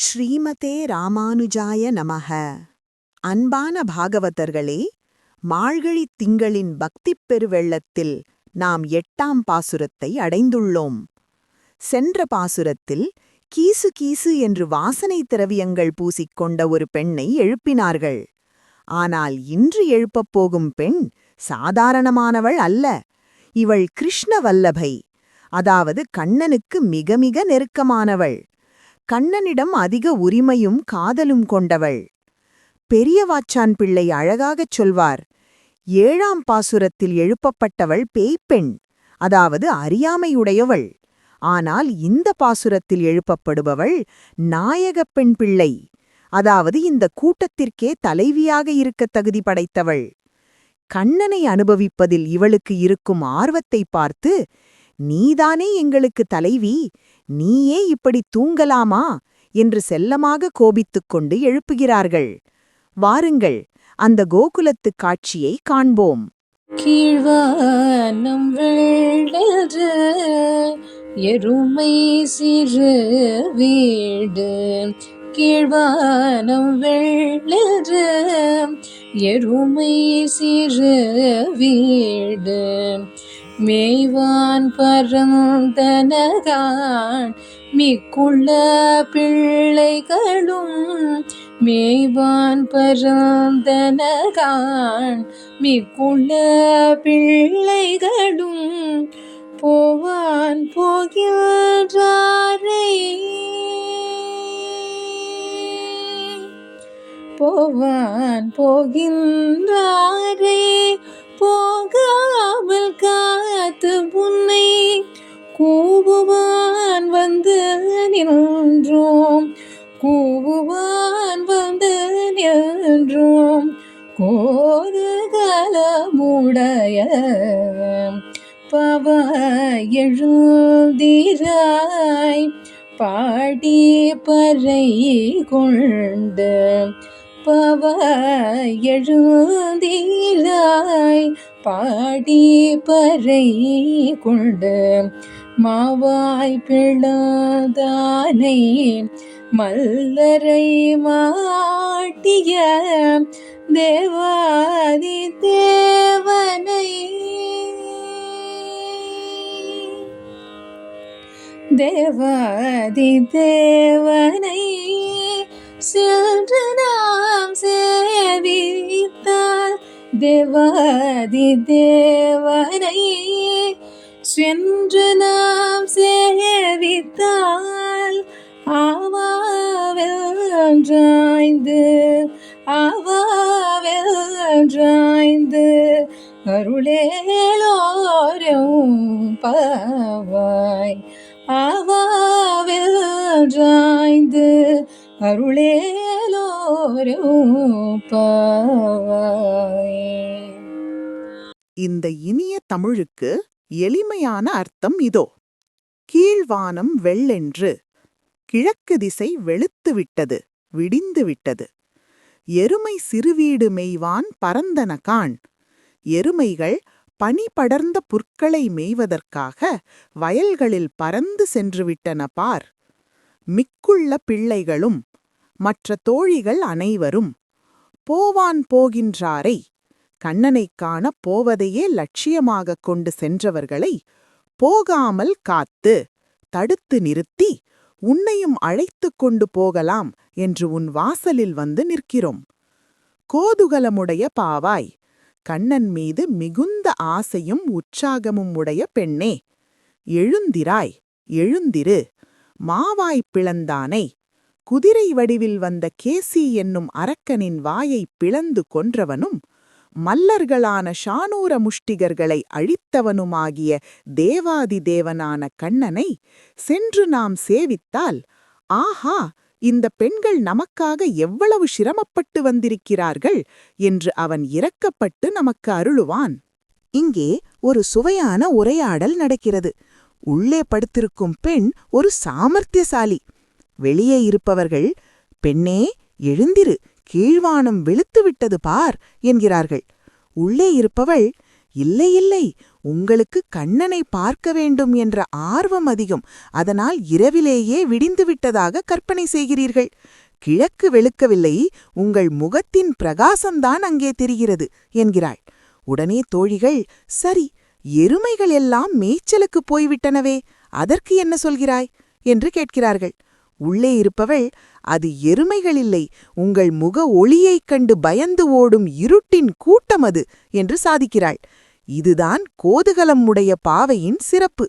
ஸ்ரீமதே ராமானுஜாய நமக. அன்பான பாகவதர்களே மாழ்கழி திங்களின் பக்திப் பெருவெள்ளத்தில் நாம் எட்டாம் பாசுரத்தை அடைந்துள்ளோம். சென்ற பாசுரத்தில் கீசு கீசு என்று வாசனை திரவியங்கள் பூசிக்கொண்ட ஒரு பெண்ணை எழுப்பினார்கள். ஆனால் இன்று எழுப்பப் போகும் பெண் சாதாரணமானவள் அல்ல. இவள் கிருஷ்ண வல்லபை அதாவது கண்ணனுக்கு மிக மிக நெருக்கமானவள். கண்ணனிடம் அதிக உரிமையும் காதலும் கொண்டவள். பெரியவாச்சான் பிள்ளை அழகாகச் சொல்வார் ஏழாம் பாசுரத்தில் எழுப்பப்பட்டவள் பேய்ப்பெண் அதாவது அறியாமையுடையவள். ஆனால் இந்த பாசுரத்தில் எழுப்பப்படுபவள் நாயகப் பெண் பிள்ளை அதாவது இந்த கூட்டத்திற்கே தலைவியாக இருக்கத் தகுதி படைத்தவள். கண்ணனை அனுபவிப்பதில் இவளுக்கு இருக்கும் ஆர்வத்தைப் பார்த்து நீதானே எங்களுக்கு தலைவி நீயே இப்படி தூங்கலாமா? என்று செல்லமாக கோபித்துக் கொண்டு எழுப்புகிறார்கள். வாருங்கள் அந்த கோகுலத்துக் காட்சியை காண்போம். கீழ்வானம் வெள்ளென்று எருமை சிறு வீடு. கீழ்வானம் வெள்ளென்று எருமை சிறு வீடு. மேய்வான் பரந்தனகான் மிக்குள்ள பிள்ளைகளும் மேய்வான் பரந்தனகான் மிக்குள்ள பிள்ளைகளும் போவான் போகின்றாரே. போவான் போகின்றாரே. நின்றோம். கூவுவான் வந்து கோது கலமுடைய பவ எழுதிராய் பாடி பறை கொண்டு பவ எழுந்தீராய் பாடி பறை கொண்டு மாவாய் பிளதானை மல்லரை மாட்டிய தேவாதி தேவனை. தேவாதி தேவனை சென்று தேவாதி தேவனை சென்று நாம் சேவித்தால் ஆவாவென்றாய்ந்து ஆவாவென்றாய்ந்து அருளேலோரும் பாவாய். ஆவாவென்றாய்ந்து அருளேலோரும் பாவாய். இந்த இனிய தமிழுக்கு எளிமையான அர்த்தம் இதோ. கீழ்வானம் வெள்ளென்று கிழக்கு திசை வெளுத்து விட்டது விடிந்து விட்டது. எருமை சிறுவீடு மெய்வான் பரந்தன காண். எருமைகள் பனி படர்ந்த புற்களை மேய்வதற்காக வயல்களில் பறந்து சென்றுவிட்டன பார். மிக்குள்ள பிள்ளைகளும் மற்ற தோழிகள் அனைவரும் போவான் போகின்றாரை கண்ணனைக் காணப் போவதையே லட்சியமாகக் கொண்டு சென்றவர்களை போகாமல் காத்து தடுத்து நிறுத்தி உன்னையும் அழைத்துக் கொண்டு போகலாம் என்று உன் வாசலில் வந்து நிற்கிறோம். கோதுகலமுடைய பாவாய் கண்ணன் மீது மிகுந்த ஆசையும் உற்சாகமும் உடைய பெண்ணே எழுந்திராய் எழுந்திரு மாவாய் பிளந்தானை குதிரை வடிவில் வந்த கேசி என்னும் அரக்கனின் வாயைப் பிளந்து கொன்றவனும் மல்லர்களான ஷானூர முஷ்டிகர்களை அழித்தவனுமாகிய தேவாதி தேவனான கண்ணனை சென்று நாம் சேவித்தால் ஆஹா இந்த பெண்கள் நமக்காக எவ்வளவு சிரமப்பட்டு வந்திருக்கிறார்கள் என்று அவன் இரக்கப்பட்டு நமக்கு அருளுவான். இங்கே ஒரு சுவையான உரையாடல் நடக்கிறது. உள்ளே படுத்திருக்கும் பெண் ஒரு சாமர்த்தியசாலி. வெளியே இருப்பவர்கள் பெண்ணே எழுந்திரு. கீழ்வானம் வெளுத்துவிட்டது பார் என்கிறார்கள். உள்ளே இருப்பவள் இல்லை இல்லை உங்களுக்கு கண்ணனை பார்க்க வேண்டும் என்ற ஆர்வம் அதிகம். அதனால் இரவிலேயே விடிந்துவிட்டதாக கற்பனை செய்கிறீர்கள். கிழக்கு வெளுக்கவில்லை உங்கள் முகத்தின் பிரகாசம்தான் அங்கே தெரிகிறது என்கிறாள். உடனே தோழிகள் சரி எருமைகள் எல்லாம் மேய்ச்சலுக்கு போய்விட்டனவே அதற்கு என்ன சொல்கிறாய்? என்று கேட்கிறார்கள். உள்ளே இருப்பவள் அது எருமைகள் இல்லை உங்கள் முக ஒளியைக் கண்டு பயந்து ஓடும் இருட்டின் கூட்டம் அது என்று சாதிக்கிறாள். இதுதான் கோதுகலம் உடைய பாவையின் சிறப்பு.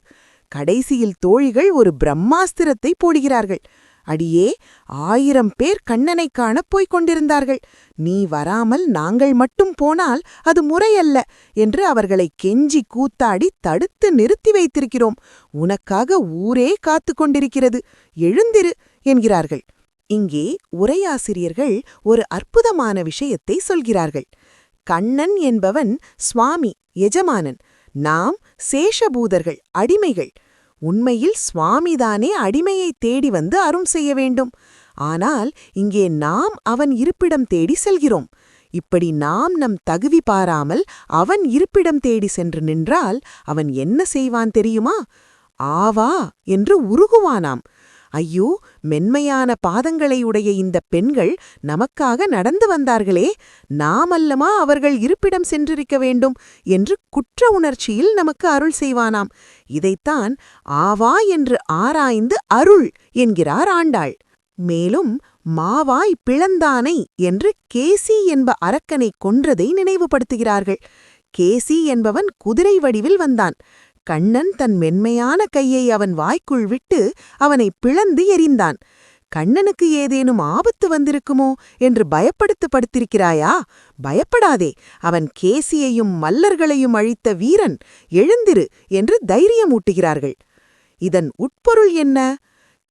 கடைசியில் தோழிகள் ஒரு பிரம்மாஸ்திரத்தை போடுகிறார்கள். அடியே ஆயிரம் பேர் கண்ணனைக் காணப் போய்க் கொண்டிருந்தார்கள். நீ வராமல் நாங்கள் மட்டும் போனால் அது முறையல்ல என்று அவர்களை கெஞ்சி கூத்தாடி தடுத்து நிறுத்தி வைத்திருக்கிறோம். உனக்காக ஊரே காத்து கொண்டிருக்கிறது. எழுந்திரு என்கிறார்கள். இங்கே உரையாசிரியர்கள் ஒரு அற்புதமான விஷயத்தை சொல்கிறார்கள். கண்ணன் என்பவன் சுவாமி எஜமானன். நாம் சேஷபூதர்கள் அடிமைகள். உண்மையில் சுவாமிதானே அடிமையை தேடி வந்து அரும் செய்ய வேண்டும். ஆனால் இங்கே நாம் அவன் இருப்பிடம் தேடி செல்கிறோம். இப்படி நாம் நம் தகுதி பாராமல் அவன் இருப்பிடம் தேடி சென்று நின்றால் அவன் என்ன செய்வான் தெரியுமா? ஆவா என்று உருகுவானாம். ஐயோ மென்மையான பாதங்களை உடைய இந்த பெண்கள் நமக்காக நடந்து வந்தார்களே. நாமல்லமா அவர்கள் இருப்பிடம் சென்றிருக்க வேண்டும் என்று குற்ற உணர்ச்சியில் நமக்கு அருள் செய்வானாம். இதைத்தான் ஆவா என்று ஆராய்ந்து அருள் என்கிறார் ஆண்டாள். மேலும் மாவாய் பிளந்தானை என்று கேசி என்ப அரக்கனை கொன்றதை நினைவுபடுத்துகிறார்கள். கேசி என்பவன் குதிரை வடிவில் வந்தான். கண்ணன் தன் மென்மையான கையை அவன் வாய்க்குள் விட்டு அவனை பிளந்து எறிந்தான். கண்ணனுக்கு ஏதேனும் ஆபத்து வந்திருக்குமோ என்று பயப்படுத்து படுத்திருக்கிறாயா? பயப்படாதே. அவன் கேசியையும் மல்லர்களையும் அழித்த வீரன் எழுந்திரு என்று தைரியமூட்டுகிறார்கள். இதன் உட்பொருள் என்ன?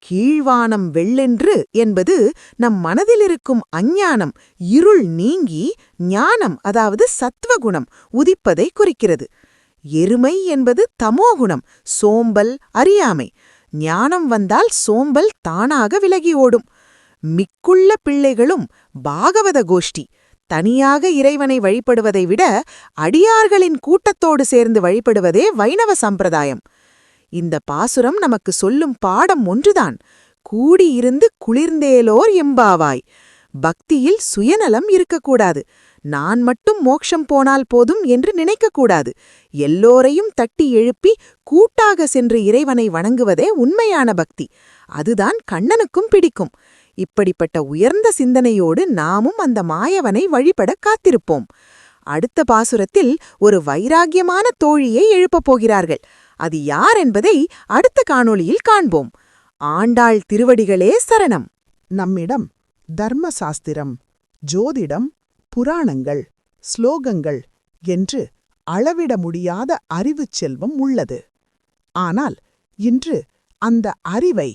கீழ்வானம் வெள்ளென்று என்பது நம் மனதிலிருக்கும் அஞ்ஞானம் இருள் நீங்கி ஞானம் அதாவது சத்வகுணம் உதிப்பதை குறிக்கிறது. எருமை என்பது தமோகுணம் சோம்பல் அறியாமை. ஞானம் வந்தால் சோம்பல் தானாக விலகி ஓடும். மிக்குள்ள பிள்ளைகளும் பாகவத கோஷ்டி. தனியாக இறைவனை வழிபடுவதை விட அடியார்களின் கூட்டத்தோடு சேர்ந்து வழிபடுவதே வைணவ சம்பிரதாயம். இந்த பாசுரம் நமக்கு சொல்லும் பாடம் ஒன்றுதான். கூடியிருந்து குளிர்ந்தேலோர் எம்பாவாய். பக்தியில் சுயநலம் இருக்கக்கூடாது. நான் மட்டும் மோக்ஷம் போனால் போதும் என்று நினைக்கக்கூடாது. எல்லோரையும் தட்டி எழுப்பி கூட்டாக சென்று இறைவனை வணங்குவதே உண்மையான பக்தி. அதுதான் கண்ணனுக்கும் பிடிக்கும். இப்படிப்பட்ட உயர்ந்த சிந்தனையோடு நாமும் அந்த மாயவனை வழிபட காத்திருப்போம். அடுத்த பாசுரத்தில் ஒரு வைராகியமான தோழியை எழுப்பப் போகிறார்கள். அது யார் என்பதை அடுத்த காணொளியில் காண்போம். ஆண்டாள் திருவடிகளே சரணம். நம்மிடம் தர்ம சாஸ்திரம் ஜோதிடம் புராணங்கள் ஸ்லோகங்கள் என்று அளவிட முடியாத அறிவுச் செல்வம் உள்ளது. ஆனால் இன்று அந்த அறிவை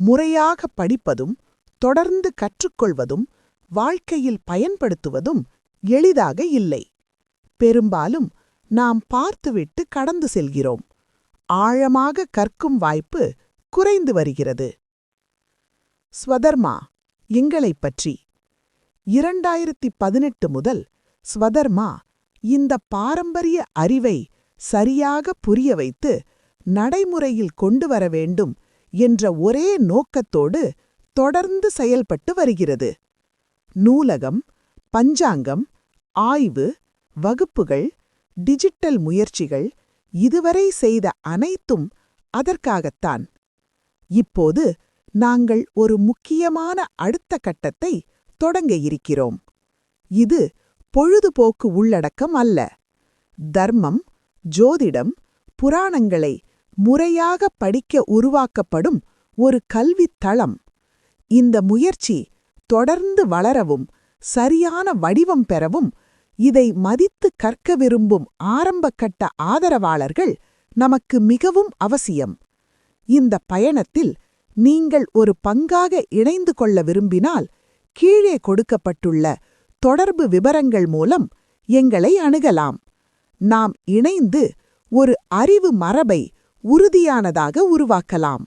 முறையாக படிப்பதும் தொடர்ந்து கற்றுக்கொள்வதும் வாழ்க்கையில் பயன்படுத்துவதும் எளிதாக இல்லை. பெரும்பாலும் நாம் பார்த்துவிட்டு கடந்து செல்கிறோம். ஆழமாக கற்கும் வாய்ப்பு குறைந்து வருகிறது. ஸ்வதர்மா எங்களைப் பற்றி இரண்டாயிரத்தி பதினெட்டு முதல் ஸ்வதர்மா இந்த பாரம்பரிய அறிவை சரியாக புரிய வைத்து நடைமுறையில் கொண்டு வர வேண்டும் என்ற ஒரே நோக்கத்தோடு தொடர்ந்து செயல்பட்டு வருகிறது. நூலகம் பஞ்சாங்கம் ஆய்வு வகுப்புகள் டிஜிட்டல் முயற்சிகள் இதுவரை செய்த அனைத்தும் அதற்காகத்தான். இப்போது நாங்கள் ஒரு முக்கியமான அடுத்த கட்டத்தை தொடங்க இருக்கிறோம். இது பொழுதுபோக்கு உள்ளடக்கம் அல்ல. தர்மம் ஜோதிடம் புராணங்களை முறையாக படிக்க உருவாக்கப்படும் ஒரு கல்வித் தளம். இந்த முயற்சி தொடர்ந்து வளரவும் சரியான வடிவம் பெறவும் இதை மதித்து கற்க விரும்பும் ஆரம்பக்கட்ட ஆதரவாளர்கள் நமக்கு மிகவும் அவசியம். இந்த பயணத்தில் நீங்கள் ஒரு பங்காக இணைந்து கொள்ள விரும்பினால் கீழே கொடுக்கப்பட்டுள்ள தொடர்பு விவரங்கள் மூலம் எங்களை அணுகலாம். நாம் இணைந்து ஒரு அறிவு மரபை உறுதியானதாக உருவாக்கலாம்.